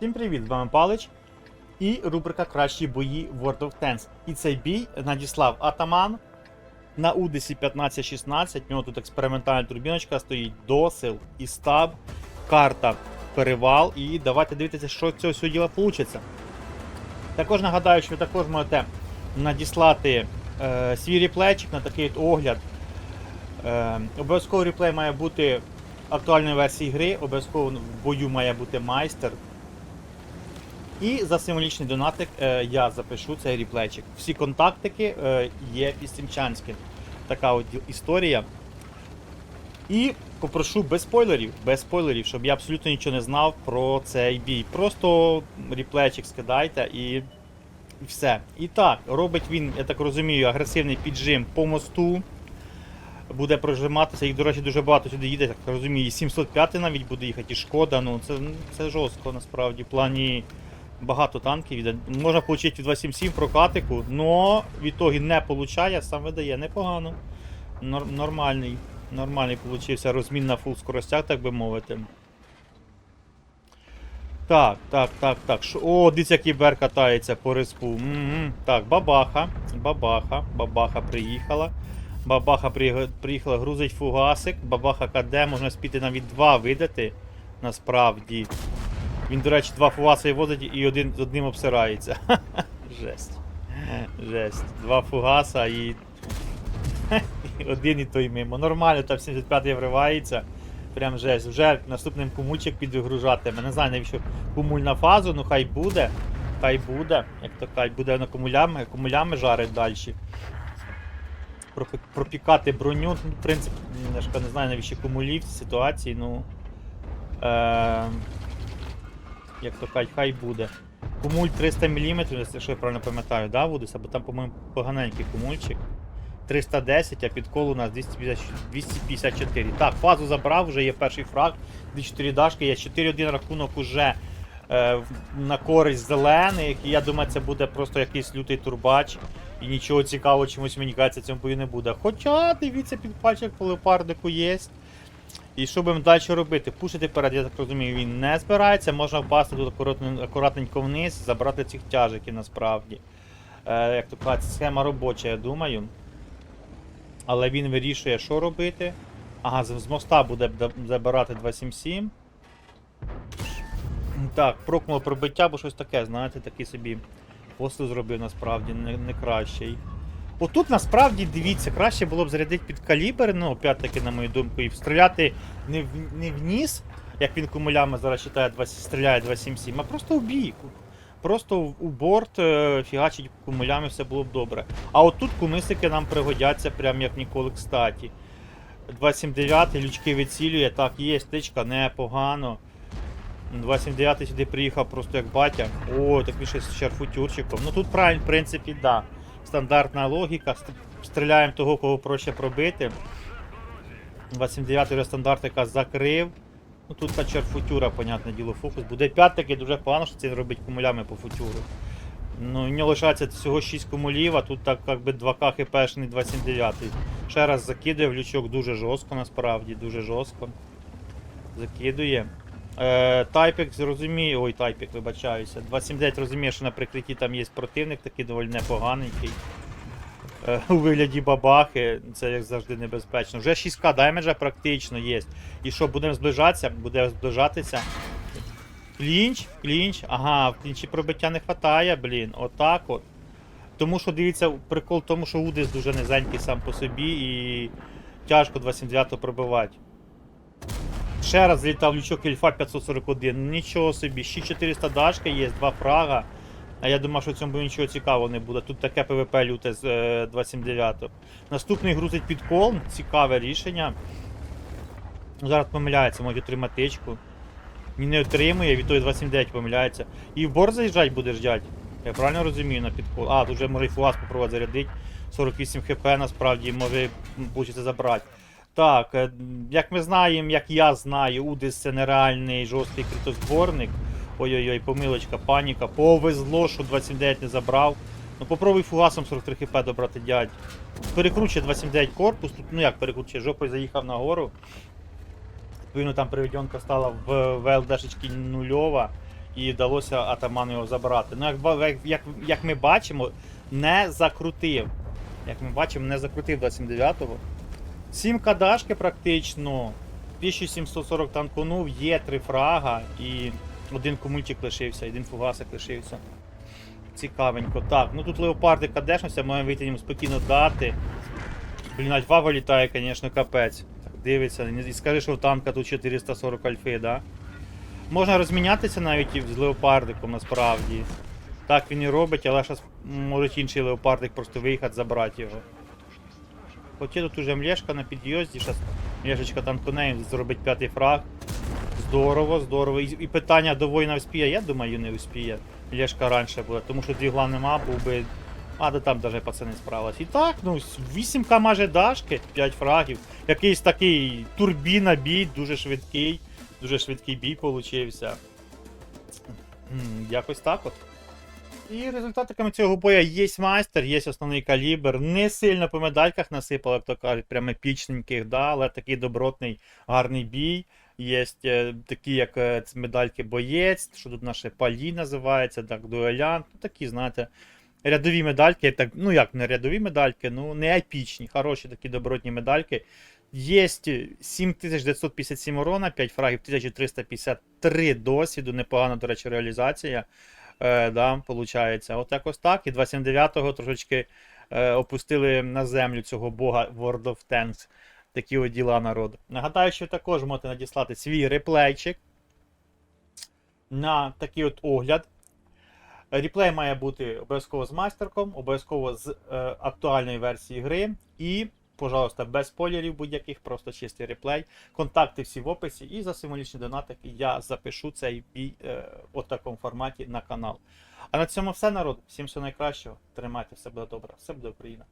Всім привіт, з вами Палич і рубрика Кращі бої World of Tanks. І цей бій надіслав Атаман на Удесі 1516. У нього тут експериментальна турбіночка стоїть, досил і стаб, карта перевал. І давайте дивитися, що з цього всього діла вийде. Також нагадаю, що ви також можете надіслати е, свій реплейчик на такий огляд. Е, обов'язково реплей має бути актуальної версії гри, обов'язково в бою має бути майстер. І за символічний донатик е, я запишу цей реплейчик. Всі контактики е, є пістімчанські. Така от історія. І попрошу без спойлерів, без спойлерів, щоб я абсолютно нічого не знав про цей бій. Просто реплейчик скидайте і, все. І так, робить він, я так розумію, агресивний піджим по мосту. Буде прожиматися, їх, до речі, дуже багато сюди їде, так розумію, і 705 навіть буде їхати, і шкода. Ну це, це жорстко насправді. В плані багато танків. Можна отримати від 277 прокатику, але в ітогі не получає, сам видає непогано. Нор- нормальний. Нормальний получився розмін на фул скоростях, так би мовити. Так, так, так, так. О, дивіться, який бер катається по респу. М-м. Так, бабаха. Бабаха. Бабаха приїхала. Бабаха приїхала, грузить фугасик. Бабаха КД, можна спіти навіть два видати. Насправді. Він, до речі, два фугаси возить і один одним обсирається. Жесть. Жесть. Два фугаса і. один і той мимо. Нормально, там 75-й вривається. Прям жесть. Вже наступним кумульчик підвигружатиме. Не знаю, навіщо кумуль на фазу, ну хай буде. Хай буде. Як то кажуть, буде на кумулями, кумулями жарить далі. Пропікати броню, ну, в принципі, я не знаю, навіщо кумулі в ситуації, ну. Е, як то кажуть, хай буде. Кумуль 300 мм, якщо я правильно пам'ятаю, да, Вудис? Або там, по-моєму, поганенький кумульчик. 310, а підкол у нас 254. Так, фазу забрав, вже є перший фраг, 2-4 дашки, є 4-1 рахунок уже е, на користь зелених. І я думаю, це буде просто якийсь лютий турбач. І нічого цікавого чомусь мені кажеться, цьому бою не буде. Хоча, дивіться, під пальчик по леопардику є. І що будемо далі робити? Пушити вперед, я так розумію, він не збирається. Можна впасти тут акуратненько вниз, забрати цих тяжиків насправді. Е, як то кажуть, схема робоча, я думаю. Але він вирішує, що робити. Ага, з, моста буде забирати 277. Так, прокнуло пробиття, бо щось таке, знаєте, такий собі посил зробив насправді, не, не кращий. Отут насправді дивіться, краще було б зарядити під калібр, ну, опять-таки, на мою думку, і стріляти не в, не в ніс, як він кумулями зараз читає, 20, стріляє 277, а просто в бік. Просто у борт е, фігачить кумулями, все було б добре. А отут кумисики нам пригодяться прям як ніколи кстаті. 279 лючки вицілює, так, є стичка, непогано. 279 сюди приїхав просто як батя. О, так він ще з шарфутюрчиком. Ну тут правильно, в принципі, да. Стандартна логіка. Стріляємо того, кого проще пробити. 29 вже стандартика закрив. Ну тут та черфутюра, понятне діло, фокус. Буде 5 таки дуже погано, що це робить кумулями по футюру. Ну, в нього лишається всього 6 кумулів, а тут так якби 2К хпшний 29-й. Ще раз закидує в лючок дуже жорстко, насправді, дуже жорстко. Закидує. Е, тайпік зрозуміє. Ой, тайпік, вибачаюся. 279 розуміє, що на прикритті там є противник, такий доволі непоганенький. Е, у вигляді бабахи, це як завжди небезпечно. Вже 6к даймеджа практично є. І що, будемо зближатися? Будемо зближатися. Клінч, клінч. Ага, в клінчі пробиття не вистачає, блін. Отак от. Тому що дивіться, прикол в тому, що Удис дуже низенький сам по собі і тяжко 279 пробивати. Ще раз злітав лючок Ільфа 541. Нічого собі, ще 400 дашки є, два фрага. А я думав, що в цьому нічого цікавого не буде. Тут таке ПВП люте з е, 279. Наступний грузить підкол, цікаве рішення. Зараз помиляється, може отримати тичку. Він не отримує, від той 279 помиляється. І в бор заїжджать будеш дядь. Я правильно розумію на підкол. А, тут вже може і фугас попробувати зарядити. 48 хп насправді може вийде забрати. Так, е, як ми знаємо, як я знаю, Удис це нереальний жорсткий критозборник. Ой-ой-ой, помилочка, паніка. Повезло, що 29 не забрав. Ну попробуй фугасом 43 хп добрати дядь. Перекручує 29 корпус, тут, ну як перекручує, жопою заїхав нагору. Відповідно, там приведенка стала в ВЛДшечки нульова. і вдалося атаману його забрати. Ну, як, як, як ми бачимо, не закрутив. Як ми бачимо, не закрутив 29-го. 7 кадашки практично. 1740 танкунув, є 3 фрага і один комультик лишився, один фугасик лишився. Цікавенько. Так, ну тут леопарди кадешнуться, маємо вийти їм спокійно дати. Блін, альфа вилітає, звісно, капець. Так, дивиться, і скажи, що у танка тут 440 альфи, да? Можна розмінятися навіть з леопардиком насправді. Так він і робить, але зараз може інший леопардик просто виїхати, забрати його. Хоча тут уже млешка на під'їзді, зараз млешечка там конею зробить п'ятий фраг. Здорово, здорово. І, питання до воїна вспіє, я думаю, не успіє. Млешка раніше була, тому що двігла нема, був би. А, да там навіть пацани справились. І так, ну, 8к майже дашки, 5 фрагів. Якийсь такий турбіна бій, дуже швидкий. Дуже швидкий бій получився. Якось так от. І результатиками цього бою є майстер, є основний калібр. Не сильно по медальках насипали, як то кажуть, прямо епічненьких, да, але такий добротний, гарний бій. Є е, такі, як е, медальки боєць, що тут наше палі називається, так, дуелянт. Ну, такі, знаєте, рядові медальки, так, ну як не рядові медальки, ну не епічні, хороші такі добротні медальки. Є 7957 урона, 5 фрагів, 1353 досвіду, непогана, до речі, реалізація. Е, да, получається. От якось так. І 29-го трошечки е, опустили на землю цього бога World of Tanks. Такі от діла народ. Нагадаю, що також можете надіслати свій реплейчик на такий от огляд. Реплей має бути обов'язково з мастерком, обов'язково з е, актуальної версії гри. І, пожалуйста, без спойлерів будь-яких, просто чистий реплей. Контакти всі в описі. І за символічні донатики я запишу цей бій е, у такому форматі на канал. А на цьому все, народ. Всім все найкращого. Тримайте, все буде добре, все буде Україна.